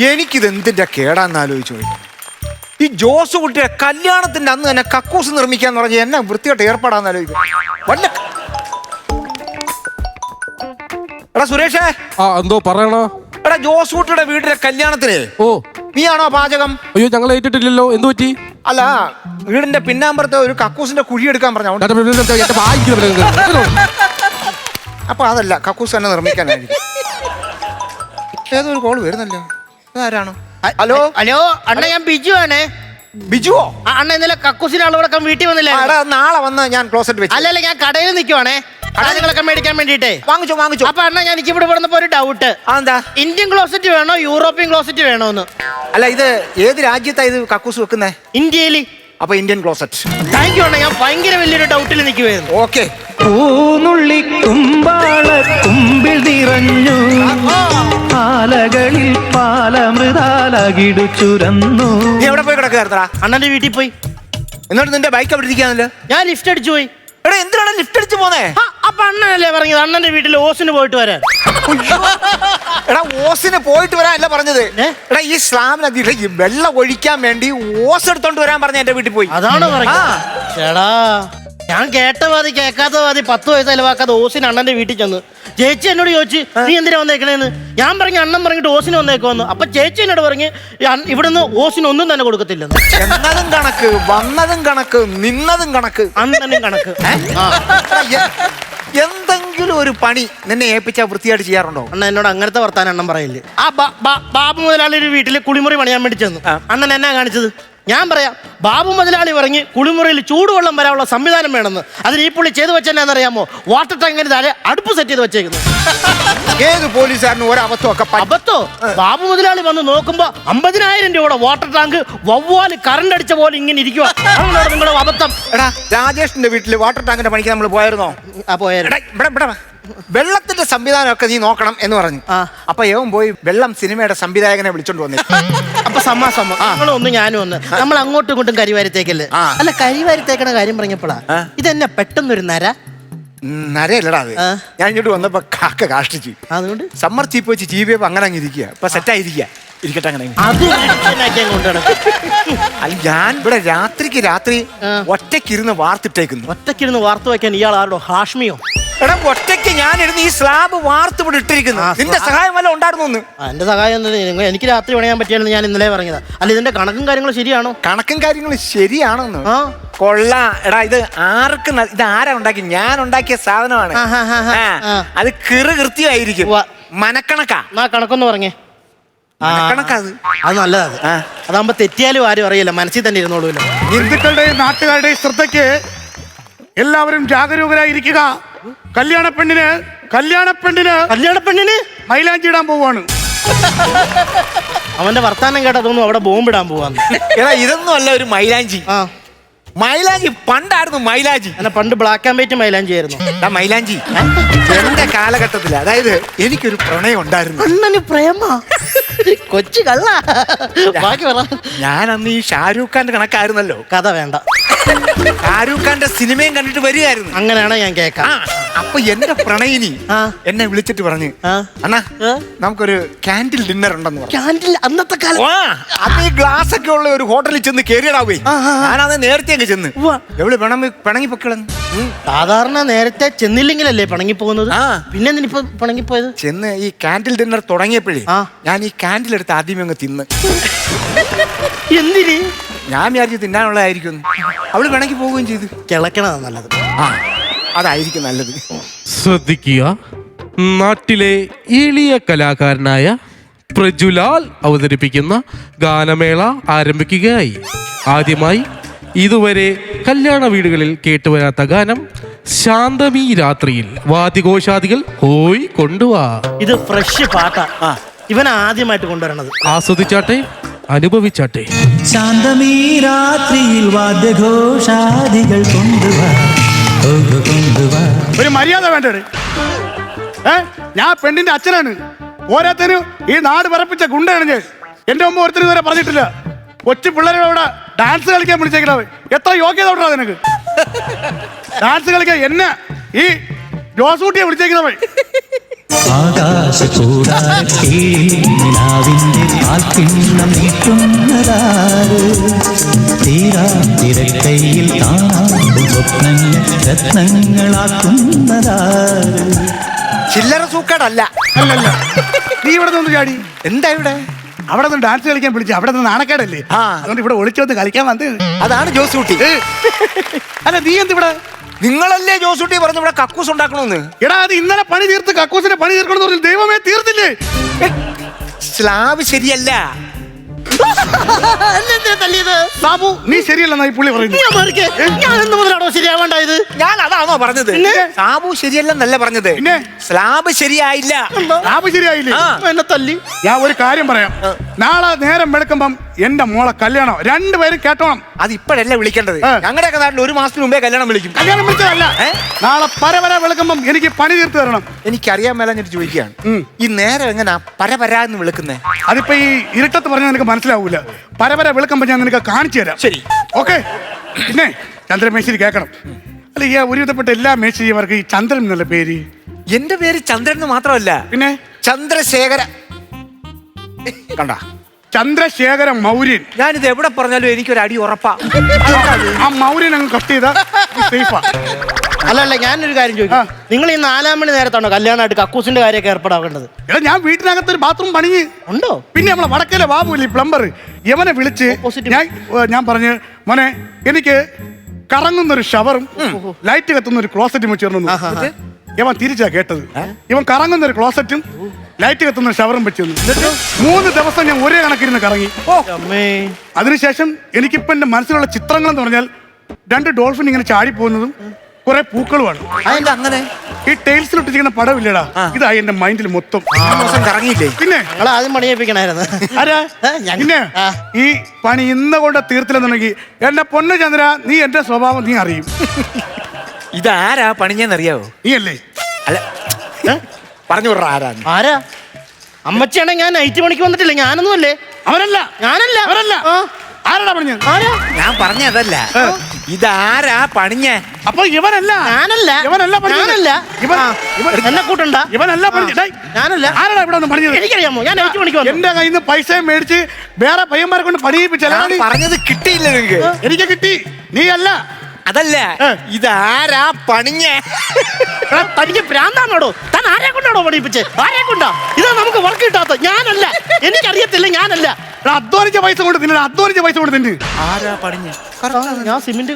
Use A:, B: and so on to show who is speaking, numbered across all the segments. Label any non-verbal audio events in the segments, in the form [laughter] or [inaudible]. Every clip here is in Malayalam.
A: എനിക്കിത് എന്തിന്റെ കേടാന്ന് ആലോചിച്ചു ഈ ജോസ് കുട്ടിയുടെ കല്യാണത്തിന്റെ അന്ന് തന്നെ കക്കൂസ് നിർമ്മിക്കാന്ന് പറഞ്ഞ എന്നെ വൃത്തിയായിട്ട് ഏർപ്പാടാന്ന് ആലോചിക്കും വല്ല എടാ സുരേഷേ.
B: ആ എന്തോ പറയണോ?
A: എടാ ജോസ് കുട്ടിയുടെ വീട്ടിലെ കല്യാണത്തിന്.
B: ഓ.
A: നീയാണോ പാചകം?
B: അയ്യോ ഞങ്ങൾ ഏറ്റിട്ടില്ലല്ലോ. എന്ത് പറ്റി?
A: അല്ല വീടിന്റെ പിന്നാമ്പുറത്തെ ഒരു കക്കൂസിന്റെ കുഴി എടുക്കാൻ പറഞ്ഞു അപ്പൊ അതല്ല കക്കൂസ് തന്നെ നിർമ്മിക്കാനായിരിക്കും. ഏതൊരു കോൾ വരുന്നല്ലോ? ഇതാരാണ് ഹലോ?
C: ഹലോ അണ്ണ ഞാൻ ബിജു ആണേ.
A: ബിജുവോ?
C: അണ്ണ ഇന്നലെ കക്കൂസിന് അളവെടുക്കാൻ വീട്ടിൽ വന്നില്ലേ
A: എടാ നാളെ വന്ന് ഞാൻ ക്ലോസറ്റ് വെച്ചു.
C: അല്ലല്ല ഞാൻ കടയിൽ നിൽക്കുവാണേ സാധനങ്ങളൊക്കെ മേടിക്കാൻ വേണ്ടിട്ടേ
A: വാങ്ങിച്ചു വാങ്ങിച്ചു.
C: അപ്പൊ അണ്ണ ഞാൻ എനിക്ക് ഇവിടെ വന്നപ്പോ ഒരു ഡൗട്ട്
A: എന്താ
C: ഇന്ത്യൻ ക്ലോസറ്റ് വേണോ യൂറോപ്യൻ ക്ലോസറ്റ് വേണോന്ന്?
A: അല്ല ഇത് ഏത് രാജ്യത്താ ഇത് കക്കൂസ് വെക്കുന്നേ?
C: ഇന്ത്യയിൽ
A: അപ്പൊ ഇന്ത്യൻ ക്ലോസറ്റ്
C: താങ്ക് യു അണ്ണ. ഞാൻ ഭയങ്കര വലിയൊരു ഡൗട്ടിൽ നിൽക്കുവായിരുന്നു.
A: ഓക്കെ
D: പൂനുള്ളി കുമ്പാള കുമ്പിൽ നിറഞ്ഞു ആലകളിൽ പാലമൃതാലകിടു ചുരന്നു.
A: നീ എവിടെ പോയി കിടക്കായിരുന്നടാ
C: അണ്ണന്റെ വീട്ടിൽ പോയി.
A: എന്നിട്ട് നിന്റെ ബൈക്ക് അവിടെ ഇരിക്കാന്നല്ലോ
C: ഞാൻ ലിഫ്റ്റ് അടിച്ചു പോയി.
A: എടാ എന്തിനാണ് ലിഫ്റ്റ് അടിച്ച് പോന്നേ?
C: ആ, അപ്പൊ അണ്ണനല്ലേ പറഞ്ഞത്? അണ്ണന്റെ വീട്ടിൽ ഓസിന് പോയിട്ട് വരാൻ.
A: എടാ ഓസിന് പോയിട്ട് വരാൻ അല്ല പറഞ്ഞത്.
C: ഏ?
A: എടാ ഈ സ്ലാമിന് ഈ വെള്ളം ഒഴിക്കാൻ വേണ്ടി ഓസ് എടുത്തോണ്ട് വരാൻ പറഞ്ഞ എന്റെ വീട്ടിൽ പോയി.
C: അതാണ് പറഞ്ഞത്?
A: എടാ
C: ചേടാ ഞാൻ കേട്ട വാതി കേൾക്കാത്ത വാതി പത്ത് വയസ്സ് ചെലവാക്കാതെ ഓസിന് അണ്ണന്റെ വീട്ടിൽ ചെന്ന്. ചേച്ചി എന്നോട് ചോദിച്ചു നീ എന്തിനാ വന്നേക്കണേന്ന്? ഞാൻ പറഞ്ഞു അണ്ണൻ പറഞ്ഞിട്ട് ഓസിന് വന്നേക്കുവന്നു. അപ്പൊ ചേച്ചി എന്നോട് പറഞ്ഞ് "ഈ അണ്ണ- ഇവിടുന്ന് ഓസിന് ഒന്നും തന്നെ കൊടുക്കത്തില്ല
A: എന്നതും കണക്ക് വന്നതും കണക്ക് നിന്നതും കണക്ക്.
C: അണ്ണനും കണക്ക്.
A: എന്തെങ്കിലും ഒരു പണി നിന്നെ ഏൽപ്പിച്ചാൽ വൃത്തിയായിട്ട് ചെയ്യാറുണ്ടോ?
C: അണ്ണൻ എന്നോട് അങ്ങനത്തെ വർത്താനം അണ്ണൻ പറയില്ലേ ആ ബാബു മുതലാളി ഒരു വീട്ടിൽ കുളിമുറി പണിയാൻ വേണ്ടി ചെന്നു. അണ്ണൻ എന്നാ കാണിച്ചത് ഞാൻ പറയാം ബാബു മുതലാളി പറഞ്ഞ് കുളിമുറിയിൽ ചൂടുവെള്ളം വരാനുള്ള സംവിധാനം വേണമെന്ന്. അതിന് ഈ പുള്ളി ചെയ്തു വെച്ചെന്നാന്നറിയാമോ വാട്ടർ ടാങ്കിന് താഴെ അടുപ്പ് സെറ്റ് ചെയ്ത് വെച്ചേക്കുന്നു.
A: ഏത് പോലീസുകാരനും ഒരബദ്ധമൊക്കെ
C: അബദ്ധോ? ബാബു മുതലാളി വന്ന് നോക്കുമ്പോ അമ്പതിനായിരം രൂപയുടെ വാട്ടർ ടാങ്ക് വവ്വാൽ കറണ്ട് അടിച്ച പോലെ ഇങ്ങനെ ഇരിക്കുക നിങ്ങളുടെ അബദ്ധം.
A: എടാ രാജേഷിന്റെ വീട്ടിൽ വാട്ടർ ടാങ്കിന്റെ പണിക്ക് നമ്മൾ പോയായിരുന്നോ?
C: ആ പോയായിരുന്നു.
A: എടാ ഇവിടെ ഇവിടെ വാ. വെള്ളത്തിന്റെ സംവിധാനമൊക്കെ നീ നോക്കണം എന്ന് പറഞ്ഞു. അപ്പൊ ഏവൻ പോയി വെള്ളം സിനിമയുടെ സംവിധായകനെ വിളിച്ചോണ്ട് വന്നു. [laughs]
C: അപ്പൊ സമാസമ നിങ്ങളും ഒന്ന് ഞാനും ഒന്ന്. നമ്മൾ അങ്ങോട്ടും ഇങ്ങോട്ടും കരിവാരിത്തേക്കല്ലേ
A: ആ.
C: അല്ല കരിവാരിത്തേക്കണ കാര്യം പറഞ്ഞപ്പോഴാ ഇതെന്നെ പെട്ടെന്നൊരു നര.
A: നരയല്ലടാ അത്
C: ആ.
A: ഞാൻ ഇങ്ങോട്ട് വന്നപ്പോ കാക്ക കാഷ്ടിച്ചു
C: അതുകൊണ്ട്
A: സമ്മർ ചീപ്പ് വെച്ച് ജീവിയപ്പോ അങ്ങനെ അങ്ങ് ഇരിക്കുക ഇപ്പൊ സെറ്റായിരിക്കുക ഇരിക്കട്ടെ അങ്ങനെ അങ്ങ്.
C: അത്.
A: അല്ല ഞാൻ ഇവിടെ രാത്രിക്ക് രാത്രി
C: ആ.
A: ഒറ്റയ്ക്കിരുന്ന് വാർത്തിട്ടേക്കുന്നു
C: ഒറ്റക്കിരുന്ന് വാർത്ത വയ്ക്കാൻ ഇയാൾ ആരോടോ ഹാഷ്മിയോ
A: എടാ ഒറ്റയ്ക്ക് ഞാൻ ഇരുന്ന് ഈ സ്ലാബ് വാർത്ത് ഇവിടെ ഇട്ടിരിക്കുന്നു. നിന്റെ സഹായം വല്ല ഉണ്ടായിരുന്നു ഒന്ന്?
C: ആ, എന്റെ സഹായം നിങ്ങൾ- എനിക്ക് രാത്രി പണിയാൻ പറ്റിയാലും ഞാൻ ഇന്നലെ പറഞ്ഞതാ. അല്ല ഇതിന്റെ കണക്കും കാര്യങ്ങളും ശരിയാണോ?
A: കണക്കും കാര്യങ്ങളും ശരിയാണെന്ന്.
C: ആ.
A: കൊള്ള. എടാ ഇത് ആർക്ക് ന- ഇത് ആരാ ഉണ്ടാക്കി ഞാൻ ഉണ്ടാക്കിയ സാധനമാണ്.
C: ആ, ആ, ആ, ആ.
A: ആ, അത് കിറു കൃത്യമായിരിക്കും.
C: ഉവ്വ.
A: മനക്കണക്കാ.
C: എന്നാ കണക്കൊന്ന് പറഞ്ഞേ. ആ,
A: മനക്കണക്കാ അത്.
C: അത് നല്ലതാ അത്.
A: ആ.
C: അതാകുമ്പോ തെറ്റിയാലും ആരും അറിയില്ല. മനസ്സിൽ തന്നെ ഇരുന്നോളൂല്ലോ.
E: ഹിന്ദുക്കളുടെയും നാട്ടുകാരുടെയും ശ്രദ്ധയ്ക്ക് എല്ലാവരും ജാഗരൂകരായിരിക്കുക. കല്യാണ പെണ്ണിന് കല്യാണ പെണ്ണിന്
C: കല്യാണ പെണ്ണിന്?
E: മൈലാഞ്ചി ഇടാൻ പോവാണ്.
C: അവന്റെ വർത്താനം കേട്ടാ തോന്നുന്നു അവിടെ ബോംബിടാൻ പോവാന്ന്.
A: എടാ ഇതൊന്നും അല്ല ഒരു മൈലാഞ്ചി.
C: ആ.
A: മൈലാഞ്ചി പണ്ടായിരുന്നു മൈലാഞ്ചി.
C: അല്ല പണ്ട് ബ്ലാക്ക് ആൻഡ് വൈറ്റ് മൈലാഞ്ചി ആയിരുന്നു.
A: എടാ മൈലാഞ്ചി. എന്റെ കാലഘട്ടത്തിൽ അതായത് എനിക്കൊരു പ്രണയം ഉണ്ടായിരുന്നു.
C: അണ്ണന് പ്രേമ. കൊച്ചു കള്ള. ബാക്കി പറ.
A: ഞാൻ അന്ന് ഈ ഷാരൂഖ് ഖാന്റെ കണക്കായിരുന്നല്ലോ.
C: കഥ വേണ്ട.
A: ഷാരൂഖ് ഖാന്റെ സിനിമയും കണ്ടിട്ട് വരികയായിരുന്നു
C: അങ്ങനെയാണോ ഞാൻ കേൾക്കാം
A: ആ അപ്പൊ എന്റെ പ്രണയിനി
C: ആ.
A: എന്നെ വിളിച്ചിട്ട് പറഞ്ഞു
C: ആ.
A: അണ്ണാ? നമുക്കൊരു ക്യാൻഡിൽ ഡിന്നർ ഉണ്ടെന്ന് പറഞ്ഞു
C: ക്യാൻഡിൽ അന്നത്തെ കാലം
A: വാ, ഈ ഗ്ലാസ് ഒക്കെ ഉള്ള ഒരു ഹോട്ടലിൽ ചെന്ന് കയറിയടാവേ
C: ആ, ആ, ആ.
A: ഞാനത് നേരത്തെ അങ്ങ് ചെന്ന്
C: ഉവ്വ.
A: എവിടെ പിണങ്ങി പിണങ്ങി പൊക്കിളന്ന്
C: സാധാരണ നേരത്തെ ചെന്നില്ലെങ്കിലല്ലേ പിണങ്ങി പോകുന്നത്
A: ആ.
C: പിന്നെ പിണങ്ങി പോയത്
A: ചെന്ന് ഈ ക്യാൻഡിൽ ഡിന്നർ തുടങ്ങിയപ്പോഴേ
C: ആ.
A: ഞാൻ ഈ ക്യാൻഡിൽ എടുത്ത് ആദ്യമേ അങ്ങ് തിന്ന്
C: എന്തിന്
A: ഞാൻ വിചാരിച്ചു തിന്നാനുള്ളതായിരിക്കും. അവൾ വേണമെങ്കിൽ പോവുകയും ചെയ്തു.
C: കിളക്കണതാ നല്ലത്.
A: ആ അതായിരിക്കും നല്ലത്.
B: ശ്രദ്ധിക്കുക. നാട്ടിലെ എളിയ കലാകാരനായ പ്രജുലാൽ അവതരിപ്പിക്കുന്ന ഗാനമേള ആരംഭിക്കുകയായി. ആദ്യമായി ഇതുവരെ കല്യാണ വീടുകളിൽ കേട്ടുവരാത്ത ഗാനം ശാന്തമീ രാത്രിയിൽ വാദ്യഘോഷാദികൾ ഹോയ് കൊണ്ടുവാ.
C: ഇത് ഫ്രഷ് പാട്ടാ. ഇവൻ ആദ്യമായിട്ട് കൊണ്ടുവരണത്.
B: ആസ്വദിച്ചാട്ടെ. അനുഭവിച്ചാട്ടെ.
D: ശാന്തമീ രാത്രിയിൽ വാദ്യഘോഷാദികൾ കൊണ്ടുവാ. ഓഹോ കൊണ്ടുവാ.
E: ഒരു മര്യാദ വേണ്ടത് ഏ? ഞാൻ പെണ്ണിന്റെ അച്ഛനാണ്. ഓരോരുത്തരും ഈ നാട് പറപ്പിച്ച ഗുണ്ടാണ് ഞാൻ. എന്റെ മുമ്പ് ഒരുത്തരും ഇതുവരെ പറഞ്ഞിട്ടില്ല. കൊച്ചു പിള്ളേരോട് ഡാൻസ് കളിക്കാൻ വിളിച്ചേക്കണവൻ എത്ര യോഗ്യത ഉണ്ടോ നിനക്ക് ഡാൻസ് കളിക്കാൻ എന്നെ ഈ ജോസൂട്ടിയെ വിളിച്ചേക്കണവൻ
D: ആകാശ കൂടാരക്കീഴിൽ നിലാവിന്റെ പാൽ കിണ്ണം നീട്ടുന്നതാര്? തീരാ തിരക്കയിൽ കാണാതെ സ്വപ്നങ്ങൾ രത്നങ്ങളാക്കുന്നതാര്?
A: ചില്ലറ സൂക്കേടല്ല.
E: അല്ലല്ല. നീ ഇവിടെ നിന്ന് ചാടി.
A: എന്താ ഇവിടെ?
E: അവിടെ നിന്ന് ഡാൻസ് കളിക്കാൻ വിളിച്ചു അവിടെ നിന്ന് നാണക്കേടല്ലേ? അതുകൊണ്ട് ഇവിടെ ഒളിച്ചു വന്ന് കളിക്കാൻ വന്നത്.
A: അതാണ് ജോസ് കുട്ടി.
E: അല്ല നീ എന്ത് ഇവിടെ
A: നിങ്ങളല്ലേ ജോസൂട്ടി പറഞ്ഞു ഇവിടെ കക്കൂസ് ഉണ്ടാക്കണമെന്ന്
E: എടാ അത് ഇന്നലെ പണി തീർത്ത് കക്കൂസിന്റെ പണി തീർക്കണമെന്ന് പറഞ്ഞു ദൈവമേ തീർത്തില്ലേ?
A: സ്ലാബ് ശരിയല്ല. [laughs]
E: ബാബു നീ ശരിയല്ലെന്നാ ഈ പുള്ളി.
C: ഞാൻ എന്ന് മുതലാണോ ശരിയാവേണ്ടായത്
A: ഞാൻ അതാണോ പറഞ്ഞത്?
E: പിന്നെ?
A: സ്ലാബ് ശരിയല്ലെന്നല്ല പറഞ്ഞത്.
E: പിന്നെ?
A: സ്ലാബ് ശരിയായില്ല.
E: ശരിയായില്ല?
C: എന്നെ തല്ലി.
E: ഞാൻ ഒരു കാര്യം പറയാം. നാളെ നേരം വെളുക്കുമ്പം എന്റെ മോളെ കല്യാണം രണ്ടുപേരും കേട്ടോണം.
A: അത് ഇപ്പോഴല്ല വിളിക്കേണ്ടത്. ഞങ്ങളുടെയൊക്കെ നാട്ടിൽ ഒരു മാസത്തിന് മുമ്പേ കല്യാണം വിളിക്കും.
E: കല്യാണം വിളിച്ചതല്ല. നാളെ പരപര വെളുക്കുമ്പം എനിക്ക് പണി തീർത്ത് തരണം.
A: എനിക്കറിയാൻ മേലെ ഞാൻ ചോദിക്കുകയാണ് ഈ നേരം എങ്ങനെ പരപര എന്ന് വിളിക്കുന്നേ?
E: അതിപ്പോ ഈ ഇരുട്ടത്ത് പറഞ്ഞാൽ നിനക്ക് മനസ്സിലാവൂല. പരവര വിളിക്കുമ്പോ ഞാൻ നിനക്ക് കാണിച്ചു തരാം.
A: ശരി.
E: ഓക്കെ. പിന്നെ ചന്ദ്രമേശ്വരി കേൾക്കണം. അല്ല ഈ ഒരുവിധപ്പെട്ട എല്ലാ മേശ്വരിമാർക്ക് ഈ ചന്ദ്രൻ എന്നുള്ള പേര്?
A: എന്റെ പേര് ചന്ദ്രൻ എന്ന് മാത്രമല്ല.
E: പിന്നെ?
A: ചന്ദ്രശേഖര. കണ്ട?
E: ചന്ദ്രശേഖര മൗര്യൻ.
A: ഞാനിത് എവിടെ പറഞ്ഞാലും എനിക്കൊരു അടി ഉറപ്പാ.
E: ആ മൗര്യൻ അങ്ങ് കട്ട് ചെയ്ത സേഫാ
C: അല്ല അല്ല ഞാനൊരു കാര്യം ചോദിക്കാം. നിങ്ങൾ ഈ നാലാം മണി നേരത്താണോ കല്യാണമായിട്ട് കക്കൂസിന്റെ കാര്യമൊക്കെ ഏർപ്പെടാവേണ്ടത്?
E: എടാ ഞാൻ വീട്ടിനകത്ത് ഒരു ബാത്റൂം പണിഞ്ഞ്.
C: ഉണ്ടോ?
E: പിന്നെ നമ്മളെ വടക്കലെ ബാബുല്ലേ പ്ലംബർ ഇവനെ വിളിച്ച് ഞാൻ ഞാൻ പറഞ്ഞ് മോനെ എനിക്ക് കറങ്ങുന്ന ഒരു ഷവറും ലൈറ്റ് കത്തുന്ന ഒരു ക്ലോസറ്റും വെച്ചിരുന്നു ഇവൻ തിരിച്ചാ കേട്ടത്. ഇവൻ കറങ്ങുന്ന ഒരു ക്ലോസറ്റും ലൈറ്റ് കത്തുന്ന ഷവറും വെച്ച് തന്നു. മൂന്ന് ദിവസം ഞാൻ ഒരേ കണക്കിരുന്ന് കറങ്ങി.
C: അമ്മേ.
E: അതിനുശേഷം എനിക്കിപ്പോ എന്റെ മനസ്സിലുള്ള ചിത്രങ്ങൾ എന്ന് പറഞ്ഞാൽ രണ്ട് ഡോൾഫിൻ ഇങ്ങനെ ചാടി പോകുന്നതും കുറെ പൂക്കളുമാണ്.
A: അങ്ങനെ?
E: ഈ ടൈൽസിൽ ഒട്ടിച്ചിരിക്കുന്ന പടമില്ലടാ ഇതായി എന്റെ മൈൻഡിൽ മൊത്തം.
A: കറങ്ങിയില്ലേ?
E: പിന്നെ?
C: ആദ്യം പണിയേപ്പിക്കണായിരുന്നു
E: ആരാ?
C: ഏ,
E: പിന്നെ ഈ പണി ഇന്ന് കൊണ്ട് തീർത്തില്ലെന്നുണ്ടെങ്കിൽ എന്റെ പൊന്നു ചന്ദ്ര നീ എന്റെ സ്വഭാവം നീ അറിയും.
A: ഇതാരാ പണിഞ്ഞെന്നറിയാവോ?
E: നീ അല്ലേ.
A: അല്ല? പറഞ്ഞു വിടറ ആരാന്ന്
C: ആരാ? അമ്മച്ചിയാണെ ഞാൻ നൈറ്റ് പണിക്ക് വന്നിട്ടില്ല? ഞാനൊന്നും അല്ലേ
E: അവനല്ല.
C: ഞാനല്ല.
E: അവരല്ല
C: ആ.
E: ആരാടാ പറഞ്ഞത്
C: ആരാ?
A: ഞാൻ പറഞ്ഞതല്ല. ഇതാരാ പണിഞ്ഞ?
E: അപ്പൊ ഇവനല്ല.
C: ഞാനല്ല.
E: ഇവനല്ല പണിഞ്ഞത്.
C: ഞാനല്ല.
E: ഇവൻ-
C: ആ.
E: ഇവൻ-
C: എന്നെ കൂട്ടണ്ട.
E: ഇവനല്ല. ഡേയ്,
C: ഞാനല്ല.
E: ആരാടാ ഇവിടെ ഒന്ന് പണിഞ്ഞത്?
C: എനിക്കറിയാമോ? ഞാൻ നൈറ്റ് പണിക്ക് വന്നു.
E: എന്റെ കയ്യിൽ നിന്ന് പൈസ മേടിച്ച് വേറെ പയ്യന്മാരെ കൊണ്ട് പണിയിപ്പിച്ചാൽ
A: ഞാൻ പറഞ്ഞത് കിട്ടിയില്ല നിങ്ങക്ക്.
E: എനിക്ക് കിട്ടി. നീ അല്ല
A: അതല്ല ഇതാരാ പണിഞ്ഞ?
C: പണിഞ്ഞ തനിക്ക് ഭ്രാന്താണോടോ? താൻ ആരെ കൊണ്ടാണോ പണിയിപ്പിച്ചേ? ആരെ കൊണ്ടാ? ഇതാ നമുക്ക് വർക്ക് കിട്ടാത്ത. ഞാനല്ല. എനിക്കറിയത്തില്ല ഞാനല്ല.
E: എടാ, അധ്വാനിച്ച പൈസ കൊണ്ട് തിന്നെ അധ്വാനിച്ച പൈസ കൊണ്ട് തിന്ന്.
A: ആരാ പണിഞ്ഞ?
C: ഞാൻ സിമെന്റ്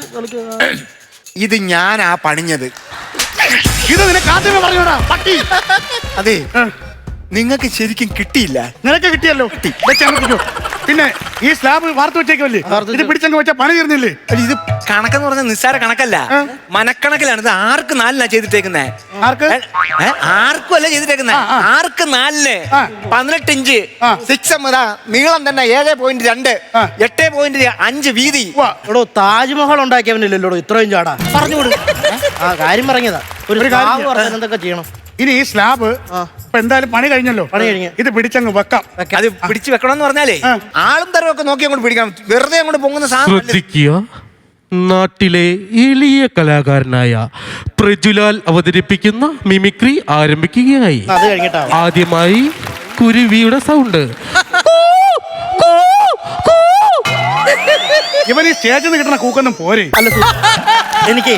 A: ഇത് ഞാനാ പണിഞ്ഞത്.
E: ഇത് നിനക്ക് ആദ്യമേ പറഞ്ഞോടാ പട്ടി.
A: അതെ.
E: ഏ,
A: നിങ്ങക്ക് ശരിക്കും കിട്ടിയില്ല.
E: നിനക്ക് കിട്ടിയല്ലോ. കിട്ടി. പിന്നെ ഈ സ്ലാബ് വാർത്ത വെച്ചേക്കല്ലേ ഇത് പിടിച്ചങ്ങ് വെച്ചാൽ പണി തീർന്നില്ലേ?
A: അല്ല, ഇത് കണക്കെന്ന് പറഞ്ഞ നിസ്സാര കണക്കല്ല. മനക്കണക്കിലാണ്. ഇത് ആർക്ക് നാലിനാ ചെയ്തിട്ടേക്കുന്നേ?
E: ആർക്ക്?
A: ആർക്കും അല്ല ചെയ്തിട്ടേക്കുന്നേ. ആർക്ക് നാലിന്. പതിനെട്ട് ഇഞ്ച്. സിക്സ് എമ്മതാ നീളം തന്നെ ഏഴ് പോയിന്റ് രണ്ട്. എട്ട് പോയിന്റ് അഞ്ച് വീതി.
C: എടോ താജ്മഹൽ ഉണ്ടാക്കിയവനില്ലല്ലോ ഇത്രയും ചാടാ.
A: പറഞ്ഞുകൊടു.
C: ആ കാര്യം പറഞ്ഞതാ. ഒരു
E: കാര്യം
C: എന്തൊക്കെ ചെയ്യണം?
E: ഇനി ഈ സ്ലാബ് ഇപ്പൊ എന്തായാലും പണി കഴിഞ്ഞല്ലോ.
C: പണി കഴിഞ്ഞു.
E: ഇത് പിടിച്ചങ്ങ് വെക്കാം.
A: അത് പിടിച്ചു വെക്കണമെന്ന് പറഞ്ഞാലേ ആളും തരവും ഒക്കെ നോക്കി അങ്ങോട്ട് പിടിക്കണം. വെറുതെ അങ്ങോട്ട് പോകുന്ന സാധനം
B: ശ്രദ്ധിക്കുക. നാട്ടിലെ എളിയ കലാകാരനായ പ്രജുലാൽ അവതരിപ്പിക്കുന്ന മിമിക്രി ആരംഭിക്കുകയായി.
C: അത് കഴിഞ്ഞിട്ടാ
B: ആദ്യമായി കുരുവിയുടെ സൗണ്ട് [laughs]
E: ഇവൻ ഈ സ്റ്റേജിൽ നിന്ന് കിട്ടുന്ന കൂക്കൊന്നും പോരെ.
C: അല്ല സു- [laughs] എനിക്ക്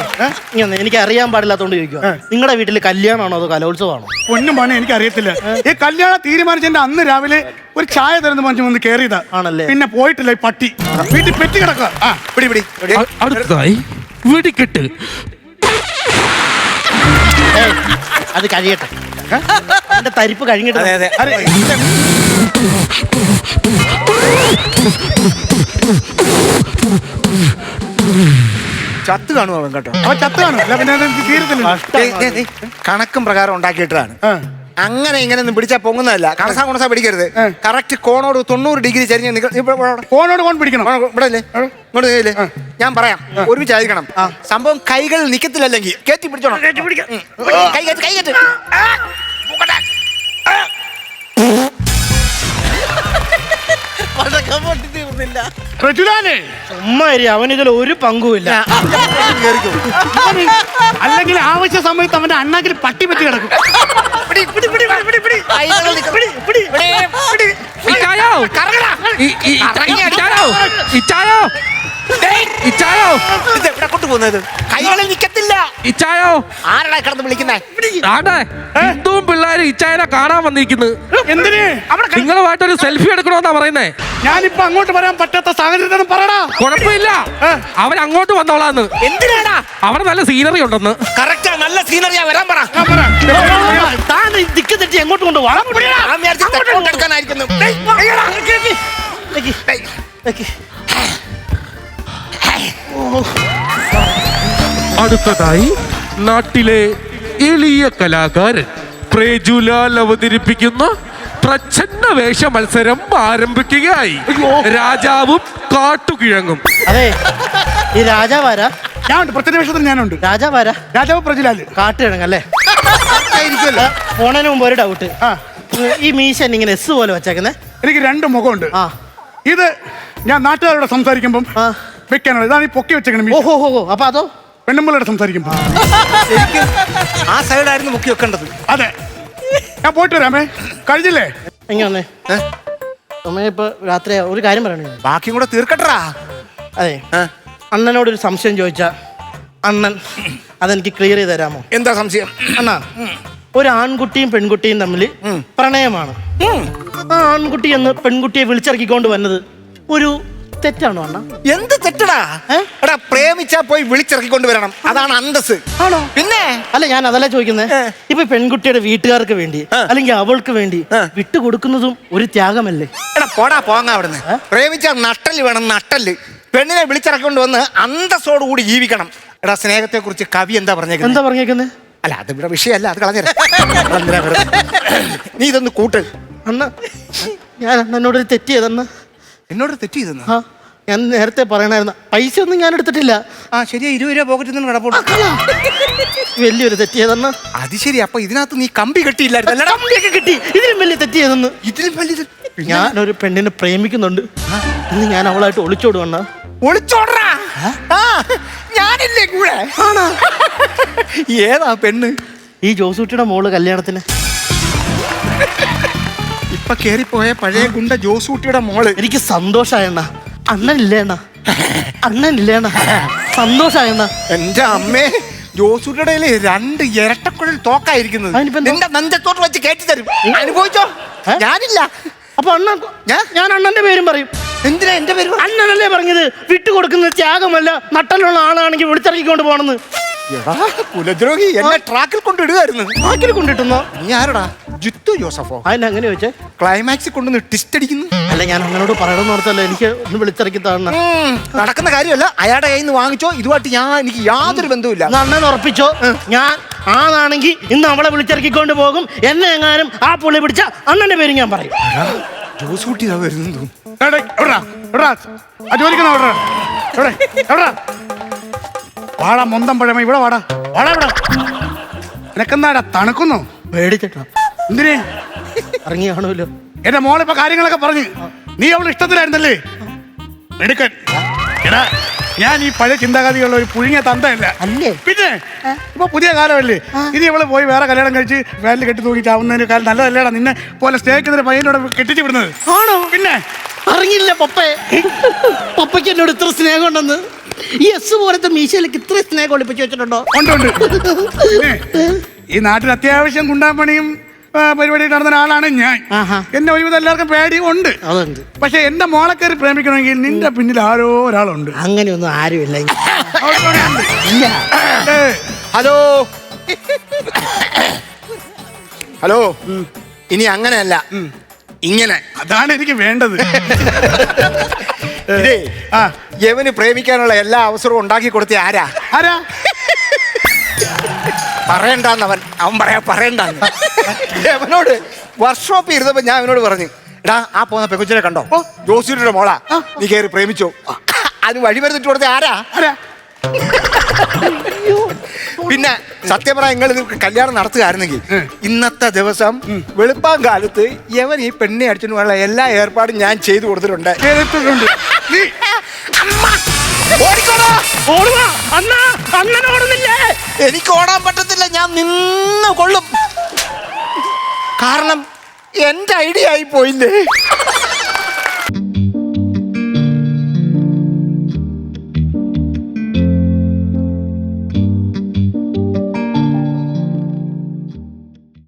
C: എനിക്ക് അറിയാൻ പാടില്ലാത്തോണ്ട് ചോദിക്കുക നിങ്ങളുടെ വീട്ടിൽ കല്യാണമാണോ അതോ കലോത്സവമാണോ?
E: പൊന്നും പണി എനിക്ക് അറിയത്തില്ല. ഈ കല്യാണം തീരുമാനിച്ചതിന്റെ അന്ന് രാവിലെ ഒരു ചായ തരുന്ന മനുഷ്യൻ വന്ന് കയറിയതാ
C: ആണല്ലേ?
E: പിന്നെ പോയിട്ടില്ല ഈ പട്ടി. വീട്ടിൽ പെറ്റി കിടക്കുക ആ
A: പിടി പിടി
B: അ- അടുത്തതായി വെടിക്കെട്ട്.
C: ഏയ്, അത് കഴിയട്ടെ. തരിപ്പ് കഴിഞ്ഞിട്ട്
A: അതെ അതെ.
E: അരെ,
A: ചത്ത് കാണും അവൻ കേട്ടോ.
E: അവൻ ചത്താണ് അല്ല പിന്നെ അത് തീരത്തില്ല.
A: ഏയ്, ഏയ്, ഏയ്, കണക്കും പ്രകാരം ഉണ്ടാക്കിയിട്ടാണ്
E: ആ.
A: അങ്ങനെ ഇങ്ങനെ ഒന്നും പിടിച്ചാൽ പൊങ്ങുന്നതല്ല. കണസാ കുണസാ പിടിക്കരുത്. കറക്റ്റ് കോണോട് തൊണ്ണൂറ് ഡിഗ്രി ചരിഞ്ഞ് നിക്ക- ഇവിടെ ഇവിടെ ഇവിടെ.
E: ഫോണോട് ഫോൺ പിടിക്കണം?
A: ഇവിടെ അല്ലേ ഇങ്ങോട്ട് ഇല്ലേ? ഞാൻ പറയാം. ഒരുമിച്ചായിരിക്കണം സംഭവം കൈകൾ നിക്കത്തില്ലെങ്കിൽ കയറ്റി പിടിച്ചോണം. ഉം. കൈ കയറ്റ് കൈ കയറ്റ്. ആ, പൂക്കട്ടെ.
E: പ്രജുലാലേ
C: ഉമ്മ അവനിതിൽ ഒരു പങ്കുമില്ല
A: ആ, ആ, കേറിക്കോ.
E: അല്ലെങ്കിൽ ആവശ്യ സമയത്ത് അവന്റെ അണ്ണാക്കിൽ പട്ടി പറ്റി കിടക്കും
A: പിടി, പിടി, പിടി, പിടി, പിടി, പിടി. കൈകൾ നിക്കണം. പിടി, പിടി.
B: ഇച്ചായോ
A: കറങ്ങടാ.
B: ഇ- ഇ- ഇച്ച- ഇച്ചായോ ഇച്ചായോ
A: ഡേയ്,
B: ഇച്ചായോ
A: ഇത് കൊണ്ടുപോകുന്നത് കൈകളിൽ നിക്കത്തില്ല.
B: ഇച്ചായോ?
A: ആരടാ കിടന്ന് വിളിക്കുന്നേ?
B: ആട്ടെ ഹിന്ദുവും പിള്ളേരും ഇച്ചായനെ കാണാൻ വന്നിരിക്കുന്നു.
E: എന്തിന്? അവിടെ ക-
B: നിങ്ങളുമായിട്ടൊരു സെൽഫി എടുക്കണമെന്നാ പറയുന്നേ.
E: ഞാനിപ്പോ അങ്ങോട്ട് വരാൻ പറ്റാത്ത സാഹചര്യത്തിൽ പറടാ
B: കുഴപ്പമില്ല. അവൻ അങ്ങോട്ട് വന്നോളാന്ന്.
A: എന്തിനാടാ?
B: അവിടെ നല്ല സീനറി ഉണ്ടെന്ന്.
A: കറക്റ്റാ നല്ല സീനറിയാ വരാൻ പറ.
C: താൻ ഈ ദിക്ക് തെറ്റി എങ്ങോട്ട് കൊണ്ട് വളം
A: ഞാൻ വിചാരിച്ചു തെക്കോട്ട് എടുക്കാനായിരിക്കുന്നു. ഡേയ്, അയ്യടാ. ഡേയ്.
B: അടുത്തതായി നാട്ടിലെ എളിയ കലാകാരൻ പ്രേജുലാൽ അവതരിപ്പിക്കുന്ന പ്രച്ഛന്ന വേഷ മത്സരം ആരംഭിക്കുകയായി രാജാവും കാട്ടുകിഴങ്ങും.
C: അതെ. ഈ രാജാവാരാ?
E: ഞാനുണ്ട്. പ്രത്യേക വേഷത്തിൽ ഞാനുണ്ട്.
C: രാജാവാരാ?
E: രാജാവ് പ്രജുലാൽ
C: കാട്ടുകിഴങ്ങല്ലേ?
A: ആയിരിക്കുമല്ലോ.
C: പോണതിന് മുമ്പ് ഒരു ഡൗട്ട്
E: ആ.
C: ഈ മീശ ഇങ്ങനെ എസ് പോലെ വെച്ചേക്കുന്നേ?
E: എനിക്ക് രണ്ട് മുഖമുണ്ട്.
C: ആ.
E: ഇത് ഞാൻ നാട്ടുകാരോട് സംസാരിക്കുമ്പം
C: ആ.
E: വെക്കാനുള്ള ഇതാണ് ഈ പൊക്കി വെച്ചേക്കണം
C: ഓഹോ ഹോ ഹോ അപ്പൊ അതോ?
E: പെണ്ണുമ്പിള്ളയോട് സംസാരിക്കുമ്പോ.
A: ആ സൈഡായിരുന്നു മുക്കി വെക്കേണ്ടത്.
E: അതെ. ഞാൻ പോയിട്ട് വരാമേ. കഴിഞ്ഞില്ലേ?
C: എങ്ങനെ ഇപ്പൊ രാത്രി ഒരു കാര്യം പറയണേ.
A: ബാക്കിയും കൂടെ തീർക്കട്ടാ
C: അതെ. അണ്ണനോട് ഒരു സംശയം ചോദിച്ച അണ്ണൻ അതെനിക്ക് ക്ലിയർ ചെയ്ത് തരാമോ?
A: എന്താ സംശയം?
C: അണ്ണാ ഒരു ആൺകുട്ടിയും പെൺകുട്ടിയും തമ്മിൽ പ്രണയമാണ്. ആ ആൺകുട്ടി എന്ന് പെൺകുട്ടിയെ വിളിച്ചിറക്കിക്കൊണ്ട് വന്നത് ഒരു തെറ്റാണോ അണ്ണ?
A: എന്ത് തെറ്റടാ? എടാ പ്രേമിച്ചാ പോയി വിളിച്ചിറക്കിക്കൊണ്ട് വരണം. അതാണ് അന്തസ്
C: ആണോ?
A: പിന്നെ?
C: അല്ല ഞാൻ അതല്ല ചോദിക്കുന്നത്. ഇപ്പൊ പെൺകുട്ടിയുടെ വീട്ടുകാർക്ക് വേണ്ടി അല്ലെങ്കിൽ അവൾക്ക് വേണ്ടി. വിട്ടുകൊടുക്കുന്നതും ഒരു ത്യാഗമല്ലേ?
A: എടാ പോടാ പോങ്ങ അവിടുന്ന്. പ്രേമിച്ചാ നട്ടൽ വേണം നട്ടൽ. പെണ്ണിനെ വിളിച്ചിറക്കൊണ്ട് വന്ന് അന്തസ്സോടുകൂടി ജീവിക്കണം. എടാ സ്നേഹത്തെ കുറിച്ച് കവി എന്താ പറഞ്ഞേക്കുന്നത്
C: എന്താ പറഞ്ഞേക്കുന്നത്
A: അല്ല അത് ഇവിടെ വിഷയമല്ല അത് കളഞ്ഞ നീ ഇതൊന്ന് കൂട്ട്.
C: അണ്ണ ഞാൻ അണ്ണനോട് ഒരു തെറ്റ് ചെയ്തണ്ണ.
A: എന്നോട് തെറ്റ് ചെയ്തെന്ന്
C: ആ ഞാൻ നേരത്തെ പറയണായിരുന്നു. പൈസ ഒന്നും ഞാൻ എടുത്തിട്ടില്ല.
A: ആ ശരിയാ ഇരുപത് രൂപ പോക്കറ്റിൽ നിന്ന് കിടപ്പുണ്ട്.
C: വലിയൊരു തെറ്റ് ചെയ്തണ്ണ
A: അത് ശരി അപ്പൊ ഇതിനകത്ത് നീ കമ്പി കെട്ടിയില്ലായിരുന്നു
C: കമ്പിയൊക്കെ കിട്ടി. ഇതിലും വലിയ തെറ്റ് ചെയ്തെന്ന്
A: ഇതിലും
C: ഞാനൊരു പെണ്ണിനെ പ്രേമിക്കുന്നുണ്ട്. ഇന്ന് ഞാൻ അവളായിട്ട് ഒളിച്ചോടും അണ്ണ.
A: ഒളിച്ചോടറാ? ആ? ഞാനില്ലേ കൂടെ? ഏതാ പെണ്ണ്?
C: ഈ ജോസൂട്ടിയുടെ മോൾ കല്യാണത്തിന്.
A: ഇപ്പൊ കേറിപ്പോയ പഴയ ഗുണ്ട ജോസൂട്ടിയുടെ മോൾ.
C: എനിക്ക് സന്തോഷായണ്ണ അണ്ണനില്ലേ അണ്ണ. അണ്ണനില്ലേ അണ്ണ സന്തോഷായണ്ണ
A: എന്റെ അമ്മേ ജോസൂട്ടിയുടെ രണ്ട് ഇരട്ടക്കുഴൽ തോക്കായിരിക്കുന്നത്? നിന്റെ നെഞ്ചത്തോട്ട് വെച്ച് കേട്ടി തരും. അനുഭവിച്ചോ? ഞാനില്ല.
C: അപ്പൊ അണ്ണ
A: ഞാൻ?
C: അണ്ണന്റെ പേരും പറയും.
A: എന്തിനാ എന്റെ പേര്
C: അണ്ണനല്ലേ പറഞ്ഞത്? വിട്ടുകൊടുക്കുന്ന ത്യാഗമല്ല. നട്ടലുള്ള ആളാണെങ്കിൽ വിളിച്ചിറക്കിക്കൊണ്ട് പോണെന്ന്
A: എടാ, കുലദ്രോഹി എന്നെ ട്രാക്കിൽ കൊണ്ടിടുകയായിരുന്നു.
C: ട്രാക്കിൽ കൊണ്ടിട്ടുന്നോ
A: നീ ആരടാ? ജിത്തു ജോസഫോ?
C: അതിന് അങ്ങനെ ചോദിച്ചേ?
A: ക്ലൈമാക്സിൽ കൊണ്ടുവന്ന് ടിസ്റ്റ് അടിക്കുന്നു.
C: അല്ല ഞാൻ അങ്ങനോട് പറയണമെന്ന് ഓർത്തല്ലോ എനിക്ക് ഒന്ന് വിളിച്ചിറക്കി തരണം.
A: ഉം, നടക്കുന്ന കാര്യമല്ല അയാളുടെ കയ്യിൽ നിന്ന് വാങ്ങിച്ചോ ഇതുമായിട്ട് ഞാൻ എനിക്ക് യാതൊരു ബന്ധവുമില്ല.
C: അണ്ണൻ ഉറപ്പിച്ചോ? ഞാൻ ആണാണെങ്കിൽ ഇന്ന് അവളെ വിളിച്ചിറക്കിക്കൊണ്ട് പോകും. എന്നെ എങ്ങാനും ആ പുള്ളി പിടിച്ച അണ്ണന്റെ പേര് ഞാൻ പറയും.
A: ജോസൂട്ടി ഇതാ വരുന്നു
E: എവിടെ എവിടെ? എവിടാ? ആ ജോലിക്കുന്ന എവിടെ? എവിടെ എവിടാ? വാടാ മൊന്തം പഴമ ഇവിടെ വാടാ. വാടാ ഇവിടെ. നിനക്കെന്താടാ തണുക്കുന്നു?
C: പേടിച്ചിട്ടോ
E: എന്തിനെ?
C: ഇറങ്ങി കാണുമല്ലോ
E: എന്റെ മോളിപ്പോ കാര്യങ്ങളൊക്കെ പറഞ്ഞു. നീ അവൾ ഇഷ്ടത്തിലായിരുന്നല്ലേ? എടുക്കൻ എടാ ഞാൻ ഈ പഴയ ചിന്താഗതിയുള്ള ഒരു പുഴുങ്ങിയ തന്തയല്ല.
C: അല്ലേ?
E: പിന്നെ ഇപ്പൊ പുതിയ കാലമല്ലേ? ഇനി ഇവൾ പോയി വേറെ കല്യാണം കഴിച്ച് വേലിൽ കെട്ടി ചാവുന്നതിന് കാലം നല്ലതല്ലേടാ നിന്നെ പോലെ സ്നേഹിക്കുന്നതിന് പയ്യനോട് കെട്ടിച്ച് വിടുന്നത്? ആണോ? പിന്നെ?
C: അറിഞ്ഞില്ല പപ്പേ. പപ്പയ്ക്ക് എന്നോട് ഇത്ര സ്നേഹം ഉണ്ടെന്ന് ഈ എസ് പോലത്തെ മീശയിലേക്ക് ഇത്ര സ്നേഹം ഒളിപ്പിച്ച് വെച്ചിട്ടുണ്ടോ?
E: ഉണ്ട് ഉണ്ട്. പിന്നെ ഈ നാട്ടിൽ അത്യാവശ്യം കുണ്ടാപ്പണിയും ആ, പരിപാടിയും നടന്ന ഒരാളാണ് ഞാൻ.
C: ആഹാ.
E: എന്നെ ഒരുവിധം എല്ലാവർക്കും പേടി ഉണ്ട്.
C: അതുണ്ട്.
E: പക്ഷെ എന്റെ മോളെ കയറി പ്രേമിക്കണമെങ്കിൽ നിന്റെ പിന്നിൽ ആരോ ഒരാളുണ്ട്.
C: അങ്ങനെയൊന്നും ആരുമില്ല.
E: അവിടെ.
C: ഇല്ല.
E: ഏ,
A: ഹലോ. ഹലോ. ഇനി അങ്ങനെയല്ല. ഇങ്ങനെ.
E: അതാണ് എനിക്ക് വേണ്ടത്.
A: ഇതേ
E: ആ.
A: യവന് പ്രേമിക്കാനുള്ള എല്ലാ അവസരവും ഉണ്ടാക്കി കൊടുത്ത ആരാ?
E: ആരാ?
A: പറയണ്ടെന്നവൻ. അവൻ പറയാ പറയണ്ടെന്ന്. യവനോട് വർക്ക്ഷോപ്പിൽ ഇരുന്നപ്പോ ഞാൻ അവനോട് പറഞ്ഞു എടാ ആ പോകുന്ന പെങ്കുച്ചിനെ കണ്ടോ? ജോസിയുടെ മോളാ. നീ കയറി പ്രേമിച്ചോ. അത് വഴി വരുന്നിട്ട് കൊടുത്ത ആരാ?
E: ആരാ?
A: പിന്നെ സത്യം പറയാ നിങ്ങൾ ഇത് കല്യാണം നടത്തുകയായിരുന്നെങ്കിൽ ഇന്നത്തെ ദിവസം വെളുപ്പാൻ കാലത്ത് യവൻ ഈ പെണ്ണെ അടിച്ചിട്ടുള്ള പോകാനുള്ള എല്ലാ ഏർപ്പാടും ഞാൻ ചെയ്തു കൊടുത്തിട്ടുണ്ട്.
E: നീ
A: അമ്മ! ഓടിക്കോടാ!
C: ഓടുക അണ്ണ അണ്ണൻ ഓടുന്നില്ലേ?
A: എനിക്ക് ഓടാൻ പറ്റത്തില്ല ഞാൻ നിന്ന് കൊള്ളും. കാരണം എന്റെ ഐഡിയ ആയി പോയില്ലേ?